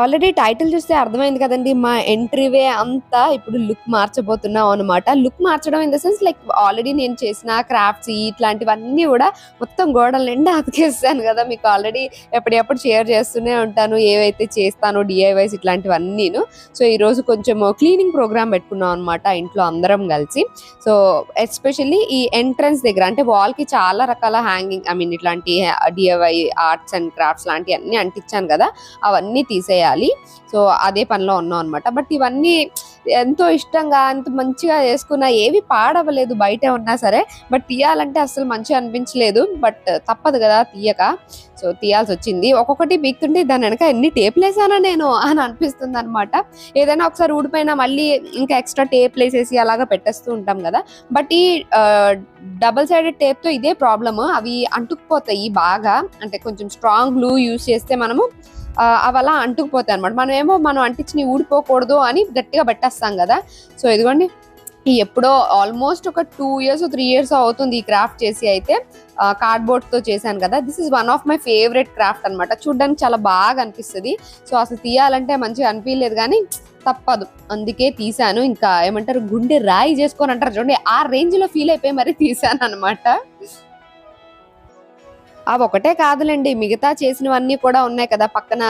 Already title చూస్తే అర్థమైంది కదండి మా ఎంట్రీవే అంతా ఇప్పుడు లుక్ మార్చబోతున్నాం అనమాట లుక్ మార్చడం in the sense like already నేను చేసిన క్రాఫ్ట్స్ ఇట్లాంటివన్నీ కూడా మొత్తం గోడల నిండా అతికేస్తాను కదా మీకు ఆల్రెడీ ఎప్పటికప్పుడు షేర్ చేస్తూనే ఉంటాను ఏవైతే చేస్తాను డిఐవైస్ ఇట్లాంటివన్నీను. సో ఈ రోజు కొంచెం క్లీనింగ్ ప్రోగ్రామ్ పెట్టుకున్నాం అనమాట ఇంట్లో అందరం కలిసి. సో ఎస్పెషల్లీ ఈ ఎంట్రన్స్ దగ్గర అంటే వాల్కి చాలా రకాల హ్యాంగింగ్ ఐ మీన్ ఇట్లాంటి డిఐవై ఆర్ట్స్ అండ్ క్రాఫ్ట్స్ లాంటివి అన్ని అంటించాను కదా అవన్నీ తీసేయాలి. సో అదే పనిలో ఉన్నాం అనమాట బట్ ఇవన్నీ ఎంతో ఇష్టంగా అంత మంచిగా చేసుకున్నా ఏవి పాడవలేదు బయట ఉన్నా సరే. బట్ తీయాలంటే అసలు మంచిగా అనిపించలేదు. బట్ తప్పదు కదా తీయక. సో తీయాల్సి వచ్చింది ఒక్కొక్కటి బీక్తుంటే దాని వెనక ఎన్ని టేపులు వేసానా నేను అని అనిపిస్తుంది అనమాట ఏదైనా ఒకసారి ఊడిపోయినా మళ్ళీ ఇంకా ఎక్స్ట్రా టేప్ వేసేసి అలాగా పెట్టేస్తూ ఉంటాం కదా. బట్ ఈ డబల్ సైడెడ్ టేప్తో ఇదే ప్రాబ్లమ్. అవి అంటుకుపోతాయి బాగా. అంటే కొంచెం స్ట్రాంగ్ గ్లూ యూస్ చేస్తే మనము అవి అలా అంటుకుపోతాయి అనమాట మనం ఏమో మనం అంటించి ఊడిపోకూడదు అని గట్టిగా పెట్టేస్తాం కదా. సో ఇదిగోండి. ఎప్పుడో ఆల్మోస్ట్ ఒక టూ ఇయర్స్ త్రీ ఇయర్స్ అవుతుంది ఈ క్రాఫ్ట్ చేసి అయితే కార్డ్బోర్డ్తో చేశాను కదా. This is one of my favourite craft అన్నమాట. చూడడానికి చాలా బాగా అనిపిస్తుంది. సో అసలు తీయాలంటే మంచిగా అనిపించలేదు కానీ తప్పదు. అందుకే తీసాను ఇంకా ఏమంటారు గుండె రాయి చేసుకొని అంటారు చూడండి ఆ రేంజ్లో ఫీల్ అయిపోయి మరి తీసాను అనమాట అవి ఒకటే కాదులేండి. మిగతా చేసినవన్నీ కూడా ఉన్నాయి కదా. పక్కన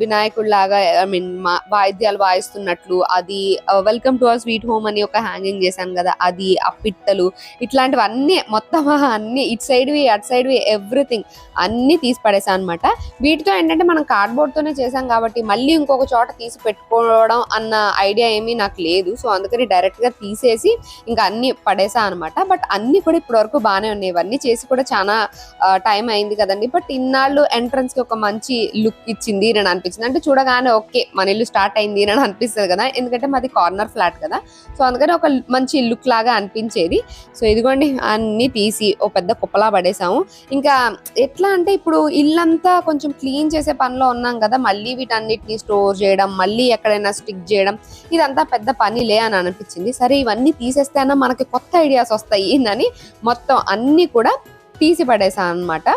వినాయకుడిలాగా ఐ మీన్ వాయిద్యాలు వాయిస్తున్నట్లు అది welcome to our sweet home అని ఒక హ్యాంగింగ్ చేశాను కదా. అది ఆ పిట్టలు ఇట్లాంటివన్నీ మొత్తం అన్ని ఇటు సైడ్వి అటు సైడ్వి ఎవ్రీథింగ్ అన్నీ తీసి పడేసాను అనమాట వీటితో ఏంటంటే మనం కార్డ్బోర్డ్తోనే చేసాం కాబట్టి మళ్ళీ ఇంకొక చోట తీసి పెట్టుకోవడం అన్న ఐడియా ఏమీ నాకు లేదు. సో అందుకని డైరెక్ట్గా తీసేసి ఇంకా అన్నీ పడేసా అనమాట బట్ అన్ని కూడా ఇప్పటి వరకు బాగానే ఉన్నాయి. ఇవన్నీ చేసి కూడా చాలా టైం అయింది కదండి. బట్ ఇన్నాళ్ళు ఎంట్రన్స్కి ఒక మంచి లుక్ ఇచ్చింది నేను అనిపించింది. అంటే చూడగానే ఓకే మన ఇల్లు స్టార్ట్ అయింది అని అనిపిస్తుంది కదా. ఎందుకంటే మాది కార్నర్ ఫ్లాట్ కదా. సో అందుకని ఒక మంచి లుక్ లాగా అనిపించేది. సో ఇదిగోండి అన్ని తీసి ఓ పెద్ద కుప్పలా పడేసాము. ఇంకా ఎట్లా అంటే ఇప్పుడు ఇల్లంతా కొంచెం క్లీన్ చేసే పనిలో ఉన్నాం కదా. మళ్ళీ వీటన్నిటిని స్టోర్ చేయడం మళ్ళీ ఎక్కడైనా స్టిక్ చేయడం ఇదంతా పెద్ద పనిలే అని అనిపించింది. సరే ఇవన్నీ తీసేస్తేనా మనకి కొత్త ఐడియాస్ వస్తాయి అని మొత్తం అన్నీ కూడా తీసి పడేసాను అనమాట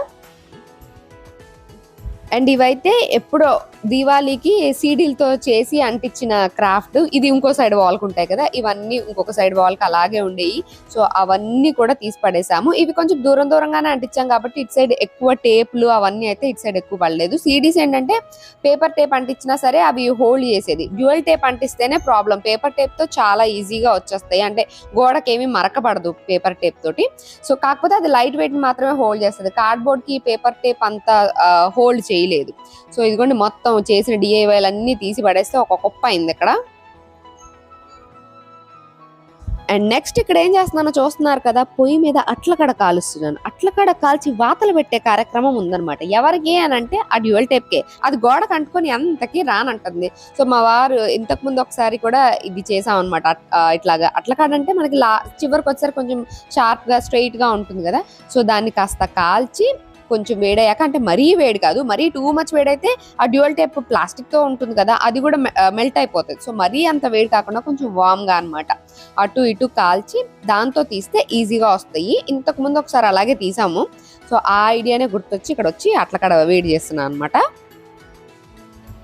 అండ్ ఇవైతే ఎప్పుడో దీవాళీకి సీడీలతో చేసి అంటించిన క్రాఫ్ట్ ఇది ఇంకో సైడ్ వాల్కి ఉంటాయి కదా ఇవన్నీ ఇంకొక సైడ్ వాల్కి అలాగే ఉండేవి సో అవన్నీ కూడా తీసి పడేసాము. ఇవి కొంచెం దూరం దూరంగానే అంటించాం కాబట్టి ఇటు సైడ్ ఎక్కువ టేపులు అవన్నీ అయితే ఇటు సైడ్ ఎక్కువ పడలేదు. సీడీస్ ఏంటంటే పేపర్ టేప్ అంటించినా సరే అవి హోల్డ్ చేసేది. డ్యూయల్ టేప్ అంటిస్తేనే ప్రాబ్లం పేపర్ టేప్తో చాలా ఈజీగా వచ్చేస్తాయి. అంటే గోడకి ఏమీ మరకపడదు పేపర్ టేప్ తోటి. సో కాకపోతే అది లైట్ వెయిట్ మాత్రమే హోల్డ్ చేస్తుంది. కార్డ్బోర్డ్కి పేపర్ టేప్ అంతా హోల్డ్ చేయలేదు. సో ఇదిగోండి మొత్తం చేసిన డిఐవైలు అన్నీ తీసి పడేస్తే ఒక కుప్ప అయింది ఇక్కడ. అండ్ నెక్స్ట్ ఇక్కడ ఏం చేస్తున్నానో చూస్తున్నారు కదా పొయ్యి మీద అట్లకడ కాలుస్తున్నాను. అట్లకడ కాల్చి వాతలు పెట్టే కార్యక్రమం ఉందన్నమాట. ఎవరికి అని అంటే ఆ డ్యూయల్ టైప్కే అది గోడకు అంటుకొని అంతకి రానంటుంది. సో మా వారు ఇంతకు ముందు ఒకసారి కూడా ఇది చేసామన్నమాట. అనమాట ఇట్లాగా. అట్లకడ అంటే మనకి లా చివరికి వచ్చేసరికి కొంచెం షార్ప్గా స్ట్రైట్గా ఉంటుంది కదా. సో దాన్ని కాస్త కాల్చి కొంచెం వేడయ్యాక అంటే మరీ వేడి కాదు మరీ టూ మచ్ వేడైతే ఆ డ్యూయల్ టైప్ ప్లాస్టిక్తో ఉంటుంది కదా అది కూడా మెల్ట్ అయిపోతుంది. సో మరీ అంత వేడి కాకుండా కొంచెం వామ్గా అనమాట అటు ఇటు కాల్చి దాంతో తీస్తే ఈజీగా వస్తాయి. ఇంతకు ముందు ఒకసారి అలాగే తీసాము. సో ఆ ఐడియానే గుర్తొచ్చి ఇక్కడ వచ్చి అట్లకడ వేడి చేస్తున్నాను అనమాట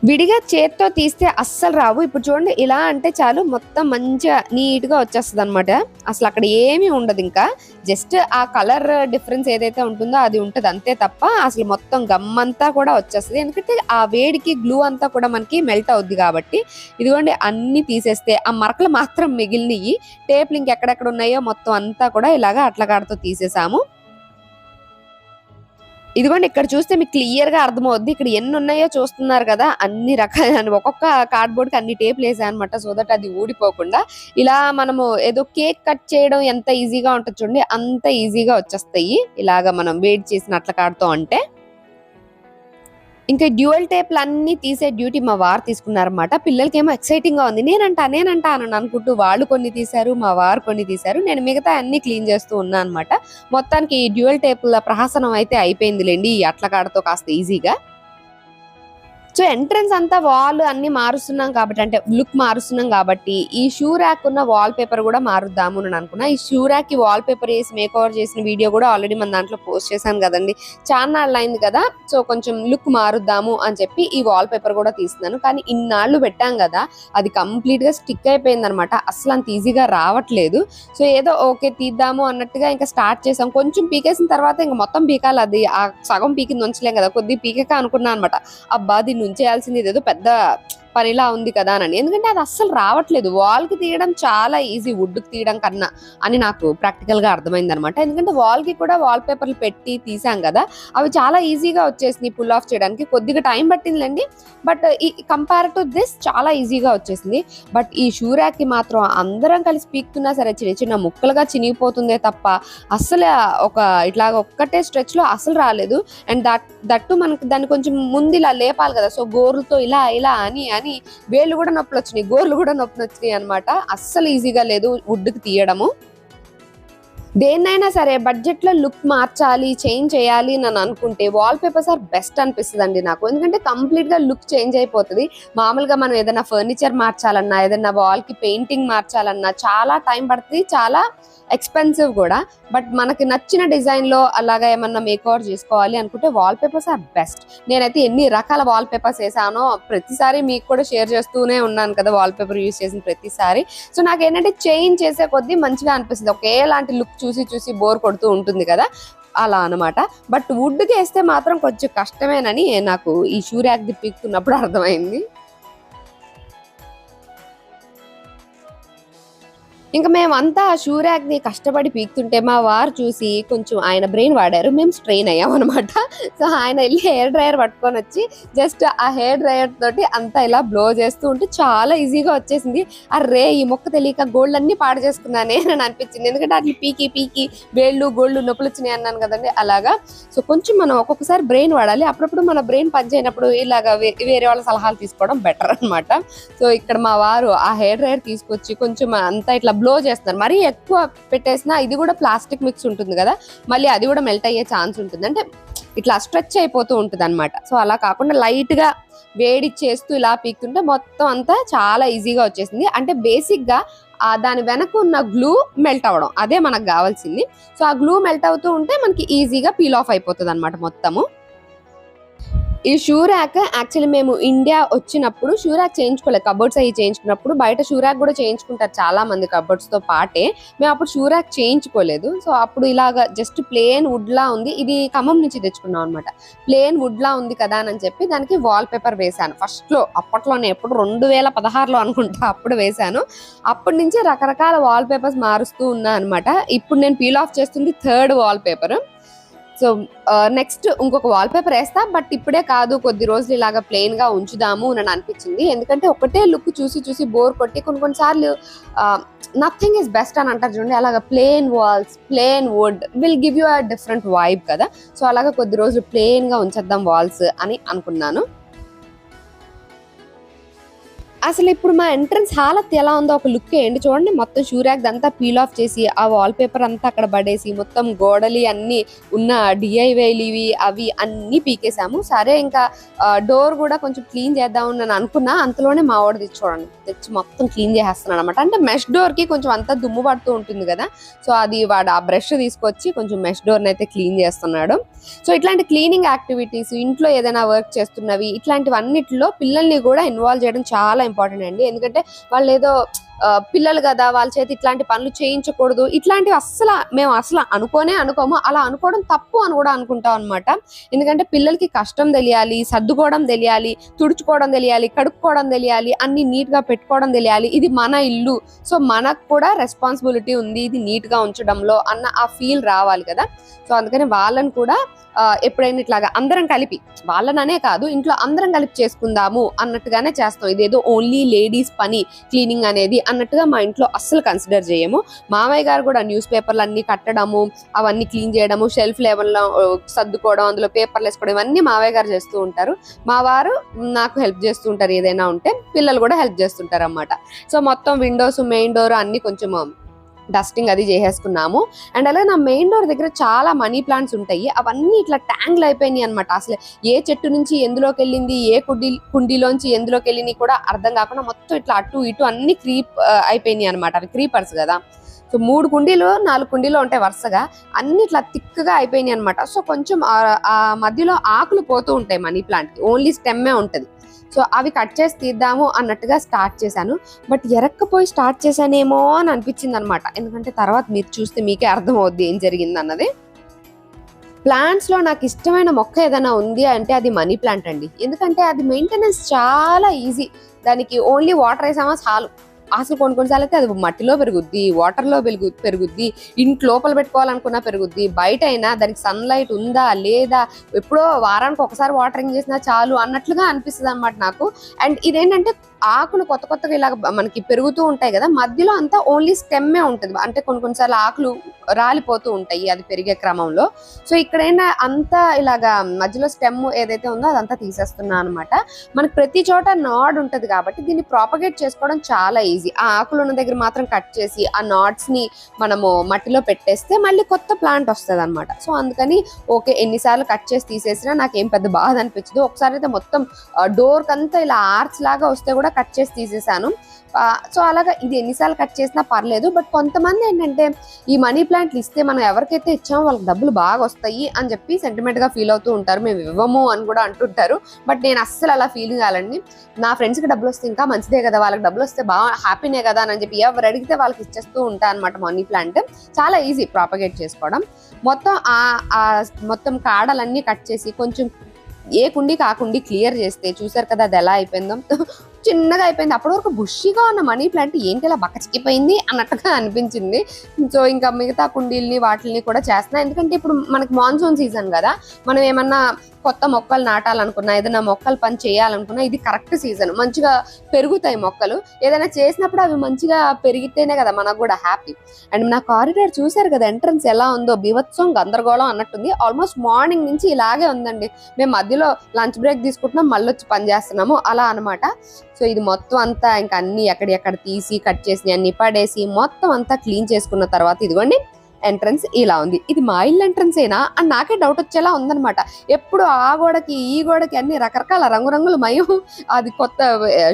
విడిగా చేత్తో తీస్తే అస్సలు రావు. ఇప్పుడు చూడండి ఇలా అంటే చాలు మొత్తం మంచిగా నీట్గా వచ్చేస్తుంది అనమాట అసలు అక్కడ ఏమీ ఉండదు ఇంకా. జస్ట్ ఆ కలర్ డిఫరెన్స్ ఏదైతే ఉంటుందో అది ఉంటుంది అంతే తప్ప అసలు మొత్తం గమ్మంతా కూడా వచ్చేస్తుంది. ఎందుకంటే ఆ వేడికి గ్లూ అంతా కూడా మనకి మెల్ట్ అవుద్ది కాబట్టి ఇదిగోండి అన్నీ తీసేస్తే ఆ మరకలు మాత్రం మిగిలినవి టేప్లు ఇంకెక్కడెక్కడ ఉన్నాయో మొత్తం అంతా కూడా ఇలాగా అట్లగాడతో తీసేసాము. ఇదిగోండి ఇక్కడ చూస్తే మీకు క్లియర్గా అర్థమవుద్ది. ఇక్కడ ఎన్ని ఉన్నాయో చూస్తున్నారు కదా అన్ని రకాల ఒక్కొక్క కార్డ్బోర్డ్కి అన్ని టేపులు వేసాయి అనమాట సో దట్ అది ఊడిపోకుండా ఇలా మనము ఏదో కేక్ కట్ చేయడం ఎంత ఈజీగా ఉంటుంది చూడండి అంత ఈజీగా వచ్చేస్తాయి. ఇలాగా మనం వేడి చేసిన అట్ల కాడతో అంటే ఇంకా డ్యూయల్ టేప్లు అన్ని తీసే డ్యూటీ మా వారు తీసుకున్నారన్నమాట. పిల్లలకి ఏమో ఎక్సైటింగ్గా ఉంది. నేనంట నేనంట అని అనుకుంటూ వాళ్ళు కొన్ని తీశారు మా వారు కొన్ని తీశారు. నేను మిగతా అన్ని క్లీన్ చేస్తూ ఉన్నా అనమాట మొత్తానికి ఈ డ్యూయల్ టేపుల ప్రహసనం అయితే అయిపోయిందిలేండి. ఈ అట్ల కాడతో కాస్త ఈజీగా సో ఎంట్రన్స్ అంతా వాల్ అన్ని మారుస్తున్నాం కాబట్టి అంటే లుక్ మారుస్తున్నాం కాబట్టి ఈ షూ ర్యాక్ ఉన్న వాల్ పేపర్ కూడా మారుద్దాము అని అనుకున్నా. ఈ షూ ర్యాక్కి వాల్ పేపర్ వేసి మేక్ ఓవర్ చేసిన వీడియో కూడా ఆల్రెడీ మన దాంట్లో పోస్ట్ చేశాను కదండి. చాలా అయింది కదా సో కొంచెం లుక్ మారుద్దాము అని చెప్పి ఈ వాల్ పేపర్ కూడా తీస్తున్నాను. కానీ ఇన్నాళ్ళు పెట్టాం కదా అది కంప్లీట్గా స్టిక్ అయిపోయింది అనమాట అసలు అంత ఈజీగా రావట్లేదు. సో ఏదో ఓకే తీద్దాము అన్నట్టుగా ఇంకా స్టార్ట్ చేసాం కొంచెం పీకేసిన తర్వాత ఇంకా మొత్తం పీకాలి. అది ఆ సగం పీకింది ఉంచలేం కదా కొద్ది పీకక అనుకున్నా అనమాట. అబ్బా దీన్ని ఉంచేయాల్సింది ఇదేదో పెద్ద పనిలా ఉంది కదా అని. ఎందుకంటే అది అస్సలు రావట్లేదు. వాల్కి తీయడం చాలా ఈజీ వుడ్కి తీయడం కన్నా అని నాకు ప్రాక్టికల్గా అర్థమైంది అనమాట ఎందుకంటే వాల్కి కూడా వాల్ పేపర్లు పెట్టి తీసాం కదా అవి చాలా ఈజీగా వచ్చేసింది పుల్ ఆఫ్ చేయడానికి. కొద్దిగా టైం పట్టిందిలేండి బట్ ఈ కంపేర్ టు దిస్ చాలా ఈజీగా వచ్చేసింది. బట్ ఈ షూ మాత్రం అందరం కలిసి పీక్తున్నా సరే చిన్న చిన్న ముక్కలుగా చినిగిపోతుందే తప్ప అస్సలు ఒక ఇట్లాగ ఒక్కటే స్ట్రెచ్లో అసలు రాలేదు. అండ్ దట్ దట్టు మనకి దాన్ని కొంచెం ముందు ఇలా లేపాలి కదా సో గోర్లతో ఇలా ఇలా అని అని వేళ్ళు కూడా నొప్పులు వచ్చినాయి గోర్లు కూడా నొప్పులు వచ్చినాయి అనమాట అస్సలు ఈజీగా లేదు వుడ్కి తీయడము. దేన్నైనా సరే బడ్జెట్లో లుక్ మార్చాలి చేంజ్ చేయాలి అని అనుకుంటే వాల్ పేపర్స్ ఆర్ బెస్ట్ అనిపిస్తుంది అండి నాకు. ఎందుకంటే కంప్లీట్గా లుక్ చేంజ్ అయిపోతుంది. మామూలుగా మనం ఏదైనా ఫర్నిచర్ మార్చాలన్నా ఏదైనా వాల్కి పెయింటింగ్ మార్చాలన్నా చాలా టైం పడుతుంది చాలా ఎక్స్పెన్సివ్ కూడా. బట్ మనకి నచ్చిన డిజైన్లో అలాగా ఏమన్నా మేక్ చేసుకోవాలి అనుకుంటే వాల్ పేపర్స్ ఆర్ బెస్ట్ నేనైతే ఎన్ని రకాల వాల్ పేపర్స్ వేసానో ప్రతిసారి మీకు కూడా షేర్ చేస్తూనే ఉన్నాను కదా వాల్ పేపర్ యూస్ చేసిన ప్రతిసారి. సో నాకు ఏంటంటే చేంజ్ చేసే కొద్దీ మంచిగా అనిపిస్తుంది. ఒకేలాంటి లుక్ చూసి చూసి బోర్ కొడుతూ ఉంటుంది కదా అలా అనమాట బట్ వుడ్కి వేస్తే మాత్రం కొంచెం కష్టమేనని నాకు ఈ షూ పీక్కున్నప్పుడు అర్థమైంది. ఇంకా మేమంతా ఆ కష్టపడి పీకుతుంటే మా వారు చూసి కొంచెం ఆయన బ్రెయిన్ వాడారు. మేము స్ట్రెయిన్ అయ్యాం అనమాట సో ఆయన వెళ్ళి హెయిర్ డ్రైయర్ పట్టుకొని వచ్చి జస్ట్ ఆ హెయిర్ డ్రైయర్ తోటి అంతా ఇలా బ్లో చేస్తూ ఉంటే చాలా ఈజీగా వచ్చేసింది. అరే ఈ మొక్క తెలియక గోల్డ్ అన్ని పాడు చేసుకున్నానే అని అనిపించింది. ఎందుకంటే అట్లా పీకి పీకి వేళ్ళు గోళ్ళు నొప్పులు వచ్చినాయి అన్నాను కదండి. అలాగా. సో కొంచెం మనం ఒక్కొక్కసారి బ్రెయిన్ వాడాలి. అప్పుడప్పుడు మన బ్రెయిన్ పనిచేయనప్పుడు ఇలాగా వే- వేరే వాళ్ళ సలహాలు తీసుకోవడం బెటర్ అన్నమాట. సో ఇక్కడ మా వారు ఆ హెయిర్ డ్రైయర్ తీసుకొచ్చి కొంచెం అంతా ఇట్లా బ్లో చేస్తున్నారు మరీ ఎక్కువ పెట్టేసినా ఇది కూడా ప్లాస్టిక్ మిక్స్ ఉంటుంది కదా మళ్ళీ అది కూడా మెల్ట్ అయ్యే ఛాన్స్ ఉంటుంది. అంటే ఇట్లా స్ట్రెచ్ అయిపోతూ ఉంటుంది అనమాట సో అలా కాకుండా లైట్గా వేడి చేస్తూ ఇలా పీకుతుంటే మొత్తం అంతా చాలా ఈజీగా వచ్చేసింది. అంటే బేసిక్గా దాని వెనక ఉన్న గ్లూ మెల్ట్ అవ్వడం అదే మనకు కావాల్సింది. సో ఆ గ్లూ మెల్ట్ అవుతూ ఉంటే మనకి ఈజీగా పీల్ ఆఫ్ అయిపోతుంది అనమాట మొత్తము. ఈ షూ ర్యాక్ యాక్చువల్లీ మేము ఇండియా వచ్చినప్పుడు షూ ర్యాక్ చేయించుకోలేదు. కబోర్డ్స్ అవి చేయించుకున్నప్పుడు బయట షూ ర్యాక్ కూడా చేయించుకుంటారు చాలా మంది కబోర్డ్స్తో పాటే. మేము అప్పుడు షూ ర్యాక్ చేయించుకోలేదు. సో అప్పుడు ఇలాగా జస్ట్ ప్లేన్ వుడ్ లా ఉంది. ఇది ఖమ్మం నుంచి తెచ్చుకున్నాం అనమాట ప్లేన్ వుడ్ లా ఉంది కదా అని చెప్పి దానికి వాల్ పేపర్ వేశాను. ఫస్ట్లో అప్పట్లోనే ఎప్పుడు రెండు వేల పదహారులో అనుకుంటా అప్పుడు వేశాను. అప్పటి నుంచి రకరకాల వాల్ పేపర్స్ మారుస్తూ ఉన్నా అనమాట ఇప్పుడు నేను పీల్ ఆఫ్ చేస్తుంది third wall paper so next ఇంకొక వాల్ పేపర్ వేస్తా బట్ ఇప్పుడే కాదు కొద్ది రోజులు ఇలాగా ప్లెయిన్గా ఉంచుదాము అని అనిపించింది. ఎందుకంటే ఒకటే లుక్ చూసి చూసి బోర్ కొట్టి కొన్ని కొన్నిసార్లు నథింగ్ ఇస్ బెస్ట్ అని అంటారు చూడండి అలాగా plain walls plain wood will give you a different vibe కదా. సో అలాగా కొద్ది రోజులు ప్లేన్గా ఉంచేద్దాం వాల్స్ అని అనుకున్నాను. అసలు ఇప్పుడు మా ఎంట్రన్స్ హాలత్ ఎలా ఉందో ఒక లుక్ వేయండి చూడండి. మొత్తం షూరాక్ అంతా పీల్ ఆఫ్ చేసి ఆ వాల్ పేపర్ అంతా అక్కడ పడేసి మొత్తం గోడలి అన్ని ఉన్న డిఐవైలు ఇవి అవి అన్ని పీకేసాము సరే ఇంకా డోర్ కూడా కొంచెం క్లీన్ చేద్దాం అని అనుకున్నా. అంతలోనే మా వాడు తెచ్చి చూడండి. తెచ్చి మొత్తం క్లీన్ చేసేస్తున్నాడు అనమాట అంటే మెష్ డోర్కి కొంచెం అంతా దుమ్ము పడుతూ ఉంటుంది కదా. సో అది వాడు ఆ బ్రష్ తీసుకొచ్చి కొంచెం మెష్ డోర్ అయితే క్లీన్ చేస్తున్నాడు. సో ఇట్లాంటి క్లీనింగ్ యాక్టివిటీస్ ఇంట్లో ఏదైనా వర్క్ చేస్తున్నవి ఇట్లాంటివన్నిటిలో పిల్లల్ని కూడా ఇన్వాల్వ్ చేయడం చాలా ఇంపార్టెంట్ అండి. ఎందుకంటే వాళ్ళు ఏదో పిల్లలు కదా వాళ్ళ చేతి ఇట్లాంటి పనులు చేయించకూడదు. ఇట్లాంటివి అస్సలు మేము అసలు అనుకోనే అనుకోము. అలా అనుకోవడం తప్పు అని కూడా అనుకుంటాం అనమాట ఎందుకంటే పిల్లలకి కష్టం తెలియాలి సర్దుకోవడం తెలియాలి తుడుచుకోవడం తెలియాలి కడుక్కోవడం తెలియాలి అన్ని నీట్గా పెట్టుకోవడం తెలియాలి. ఇది మన ఇల్లు. సో మనకు కూడా రెస్పాన్సిబిలిటీ ఉంది ఇది నీట్గా ఉంచడంలో అన్న ఆ ఫీల్ రావాలి కదా. సో అందుకని వాళ్ళని కూడా ఎప్పుడైనా ఇట్లాగా అందరం కలిపి వాళ్ళననే కాదు ఇంట్లో అందరం కలిపి చేసుకుందాము అన్నట్టుగానే చేస్తాం. ఇదేదో ఓన్లీ లేడీస్ పని క్లీనింగ్ అనేది అన్నట్టుగా మా ఇంట్లో అస్సలు కన్సిడర్ చేయము. మామయ్య గారు కూడా న్యూస్ పేపర్లు అన్ని కట్టడము అవన్నీ క్లీన్ చేయడము షెల్ఫ్ లెవెల్లో సర్దుకోవడం అందులో పేపర్లు వేసుకోవడం ఇవన్నీ మావయ్య గారు చేస్తూ ఉంటారు. మా వారు నాకు హెల్ప్ చేస్తూ ఉంటారు ఏదైనా ఉంటే పిల్లలు కూడా హెల్ప్ చేస్తుంటారు అన్నమాట సో మొత్తం విండోస్ మెయిన్ డోర్ అన్ని కొంచెం డస్టింగ్ అది చేసేసుకున్నాము. అండ్ అలాగే నా మెయిన్ డోర్ దగ్గర చాలా మనీ ప్లాంట్స్ ఉంటాయి. అవన్నీ ఇట్లా ట్యాంగ్లు అయిపోయినాయి అనమాట అసలు ఏ చెట్టు నుంచి ఎందులోకి వెళ్ళింది ఏ కుండీ కుండీలోంచి ఎందులోకి వెళ్ళినాయి కూడా అర్థం కాకుండా మొత్తం ఇట్లా అటు ఇటు అన్ని క్రీప్ అయిపోయినాయి అనమాట అవి క్రీపర్స్ కదా. సో మూడు కుండీలు నాలుగు కుండీలు ఉంటాయి వరుసగా. అన్ని ఇట్లా థిక్గా అయిపోయినాయి అనమాట సో కొంచెం ఆ- మధ్యలో ఆకులు పోతూ ఉంటాయి మనీ ప్లాంట్కి ఓన్లీ స్టెమ్మే ఉంటుంది. సో అవి కట్ చేసి తీద్దాము అన్నట్టుగా స్టార్ట్ చేశాను. బట్ ఎరక్కపోయి స్టార్ట్ చేశానేమో అని అనిపించింది అనమాట ఎందుకంటే తర్వాత మీరు చూస్తే మీకే అర్థమవుద్ది ఏం జరిగింది అన్నది. నాకు ఇష్టమైన మొక్క ఏదైనా ఉంది అంటే అది మనీ ప్లాంట్ అండి. ఎందుకంటే అది మెయింటెనెన్స్ చాలా ఈజీ. దానికి ఓన్లీ వాటర్ వేసామా చాలు. అసలు కొన్ని కొన్నిసార్లు అయితే అది మట్టిలో పెరుగుద్ది వాటర్లో పెరుగు పెరుగుద్ది ఇంటి లోపల పెట్టుకోవాలనుకున్నా పెరుగుద్ది. బయట అయినా దానికి సన్లైట్ ఉందా లేదా ఎప్పుడో వారానికి ఒకసారి వాటరింగ్ చేసినా చాలు అన్నట్లుగా అనిపిస్తుంది అనమాట నాకు. అండ్ ఇదేంటంటే ఆకులు కొత్త కొత్తగా ఇలా మనకి పెరుగుతూ ఉంటాయి కదా మధ్యలో అంతా ఓన్లీ స్టెమ్మే ఉంటుంది. అంటే కొన్ని కొన్నిసార్లు ఆకులు రాలిపోతూ ఉంటాయి అది పెరిగే క్రమంలో. సో ఇక్కడైనా అంతా ఇలాగా మధ్యలో స్టెమ్ ఏదైతే ఉందో అదంతా తీసేస్తున్నా అనమాట మనకి ప్రతి చోట నాడ్ ఉంటుంది కాబట్టి దీన్ని ప్రాపగేట్ చేసుకోవడం చాలా ఈజీ ఆ ఆకులు ఉన్న దగ్గర మాత్రం కట్ చేసి ఆ నాట్స్ని మనము మట్టిలో పెట్టేస్తే మళ్ళీ కొత్త ప్లాంట్ వస్తుంది అనమాట సో అందుకని ఓకే ఎన్నిసార్లు కట్ చేసి తీసేసినా నాకు ఏం పెద్ద బాధ అనిపించదు. ఒకసారి అయితే మొత్తం డోర్ కంతా ఇలా ఆర్చ్ లాగా వస్తే కూడా కట్ చేసి తీసేసాను. సో అలాగా ఇది ఎన్నిసార్లు కట్ చేసినా పర్లేదు బట్ కొంతమంది ఏంటంటే ఈ మనీ ప్లాంట్లు ఇస్తే మనం ఎవరికైతే ఇచ్చామో వాళ్ళకి డబ్బులు బాగా వస్తాయి అని చెప్పి సెంటిమెంట్గా ఫీల్ అవుతూ ఉంటారు. మేము ఇవ్వము అని కూడా అంటుంటారు. బట్ నేను అస్సలు అలా ఫీల్ కాలండి నా ఫ్రెండ్స్కి డబ్బులు వస్తే ఇంకా మంచిదే కదా వాళ్ళకి డబ్బులు వస్తే బాగా హ్యాపీనే కదా అని చెప్పి ఎవరు అడిగితే వాళ్ళకి ఇచ్చేస్తూ ఉంటా అనమాట మనీ ప్లాంట్ చాలా ఈజీ ప్రాపగేట్ చేసుకోవడం. మొత్తం ఆ మొత్తం కాడలన్నీ కట్ చేసి కొంచెం ఏ కుండి కాకుండి క్లియర్ చేస్తే చూసారు కదా అది ఎలా అయిపోయిందో? చిన్నగా అయిపోయింది. అప్పటి వరకు బుష్గా ఉన్న మనీ ప్లాంట్ ఏంటి? ఇలా బక్కచిక్కిపోయింది అన్నట్టుగా అనిపించింది. సో ఇంకా మిగతా కుండీల్ని వాటిని కూడా చేస్తున్నా. ఎందుకంటే ఇప్పుడు మనకి మాన్సూన్ సీజన్ కదా. మనం ఏమన్నా కొత్త మొక్కలు నాటాలనుకున్నా ఏదైనా మొక్కలు పని చేయాలనుకున్నా ఇది కరెక్ట్ సీజన్. మంచిగా పెరుగుతాయి మొక్కలు. ఏదైనా చేసినప్పుడు అవి మంచిగా పెరిగితేనే కదా మనకు కూడా హ్యాపీ. అండ్ నా కారిడార్ చూసారు కదా ఎంట్రన్స్ ఎలా ఉందో? బీభత్సం గందరగోళం అన్నట్టుంది. ఆల్మోస్ట్ మార్నింగ్ నుంచి ఇలాగే ఉందండి. మేము మధ్యలో లంచ్ బ్రేక్ తీసుకుంటున్నాం మళ్ళీ వచ్చి పని చేస్తున్నాము. అలా అన్నమాట. సో ఇది మొత్తం అంతా ఇంకా అన్ని ఎక్కడెక్కడ తీసి కట్ చేసి అన్ని పడేసి మొత్తం అంతా క్లీన్ చేసుకున్న తర్వాత ఇదిగోండి ఎంట్రన్స్ ఇలా ఉంది. ఇది మా ఇల్లు ఎంట్రన్స్ ఏనా? అని నాకే డౌట్ వచ్చేలా ఉందన్నమాట. ఎప్పుడు ఆ గోడకి ఈ గోడకి అన్ని రకరకాల రంగురంగులు మయం అది కొత్త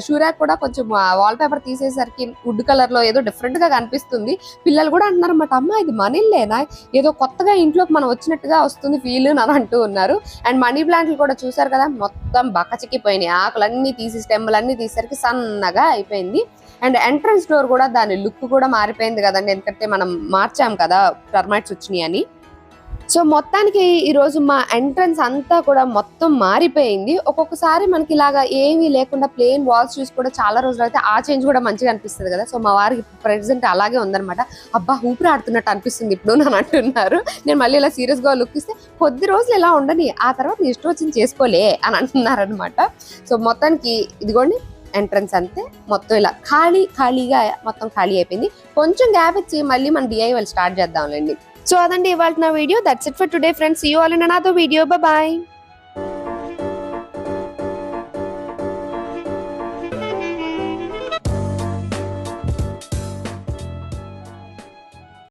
షూరాక్ కూడా కొంచెం వాల్ పేపర్ తీసేసరికి వుడ్ కలర్లో ఏదో డిఫరెంట్గా కనిపిస్తుంది. పిల్లలు కూడా అంటున్నారనమాట అమ్మ ఇది మన ఇల్లేనా? ఏదో కొత్తగా ఇంట్లోకి మనం వచ్చినట్టుగా వస్తుంది ఫీల్ అని అంటూ ఉన్నారు. అండ్ మనీ ప్లాంట్లు కూడా చూసారు కదా మొత్తం బక్కచిక్కిపోయినాయి ఆకులన్నీ తీసి స్టెమ్లన్నీ తీసేసరికి సన్నగా అయిపోయింది. అండ్ ఎంట్రన్స్ డోర్ కూడా దాని లుక్ కూడా మారిపోయింది కదండి. ఎందుకంటే మనం మార్చాం కదా టర్మైట్స్ వచ్చినాయి అని సో మొత్తానికి ఈరోజు మా ఎంట్రన్స్ అంతా కూడా మొత్తం మారిపోయింది. ఒక్కొక్కసారి మనకి ఇలాగా ఏమీ లేకుండా ప్లేన్ వాల్స్ చూసి కూడా చాలా రోజులు అయితే ఆ చేంజ్ కూడా మంచిగా అనిపిస్తుంది కదా. సో మా వారికి ప్రెసెంట్ అలాగే ఉందనమాట అబ్బా ఊపిరి ఆడుతున్నట్టు అనిపిస్తుంది ఇప్పుడు నన్ను అంటున్నారు. నేను మళ్ళీ ఇలా సీరియస్గా లుక్ ఇస్తే కొద్ది రోజులు ఇలా ఉండని ఆ తర్వాత నీ ఇష్టం వచ్చింది చేసుకోలే అని అంటున్నారు అనమాట సో మొత్తానికి ఇదిగోండి. ఎంట్రన్స్ అంతే మొత్తం ఇలా ఖాళీ ఖాళీగా మొత్తం ఖాళీ అయిపోయింది. కొంచెం గ్యాప్ ఇచ్చి మళ్ళీ మన డిఐవల్ స్టార్ట్ చేద్దాంలేండి. సో అదండి ఇవాళ నా video. That's it for today friends you all in another video bye